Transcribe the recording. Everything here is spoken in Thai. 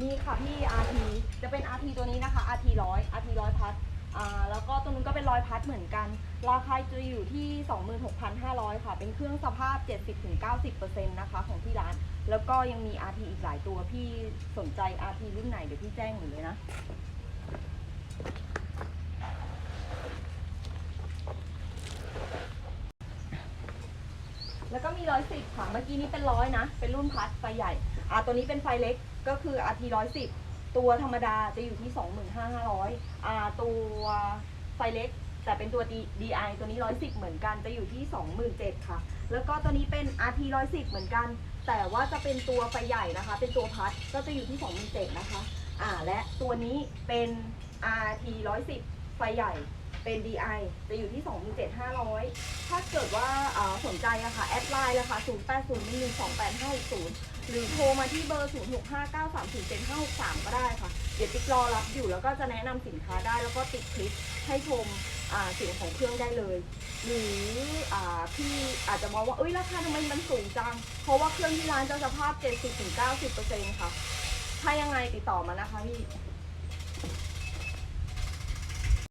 มีค่ะพี่ RT จะเป็น RT ตัวนี้นะคะ RT ร้อย RT ร้อยพัดอ่าแล้วก็ตัวนู้นก็เป็นร้อยพัดเหมือนกัน ราคาจะอยู่ที่ 26,500 ค่ะ เป็นเครื่องสภาพ 70-90%นะคะของที่ร้าน แล้วก็ยังมี RT อีกหลายตัวพี่สนใจ RT รุ่นไหนเดี๋ยวพี่แจ้งหนูเลยนะแล้วก็มีร้อยสิบค่ะ เมื่อกี้นี้เป็นร้อยนะ เป็นรุ่นพัดไฟใหญ่ อ่า ตัวนี้เป็นไฟเล็ก ก็คือ RT ร้อยสิบตัวธรรมดาจะอยู่ที่ 25,500อ่าตัวไฟเล็กแต่เป็นตัว D- DI ตัวนี้ 110 เหมือนกันจะอยู่ที่ 27,000ค่ะ แล้วก็ตัวนี้เป็น RT 110 เหมือนกัน แต่ว่าจะเป็นตัวไฟใหญ่นะคะ เป็นตัวพัดก็จะอยู่ที่ 27,000นะคะอ่าและตัวนี้เป็น RT 110 ไฟใหญ่ เป็น DI จะอยู่ที่ 27,500 ถ้าเกิดว่าสนใจอะค่ะ แอดไลน์เลยค่ะ 08012850หรือโทรมาที่เบอร์ 0659307563 ก็ได้ค่ะ เดี๋ยวติ๊กรอรับอยู่แล้วก็จะแนะนำสินค้าได้แล้วก็ติดคลิปให้ชมเสียงของเครื่องได้เลย หรือพี่อาจจะมองว่าเอ้ยราคาทำไมมันสูงจัง เพราะว่าเครื่องที่ร้านจะสภาพ 70-90%ค่ะ ถ้ายังไงติดต่อมานะคะพี่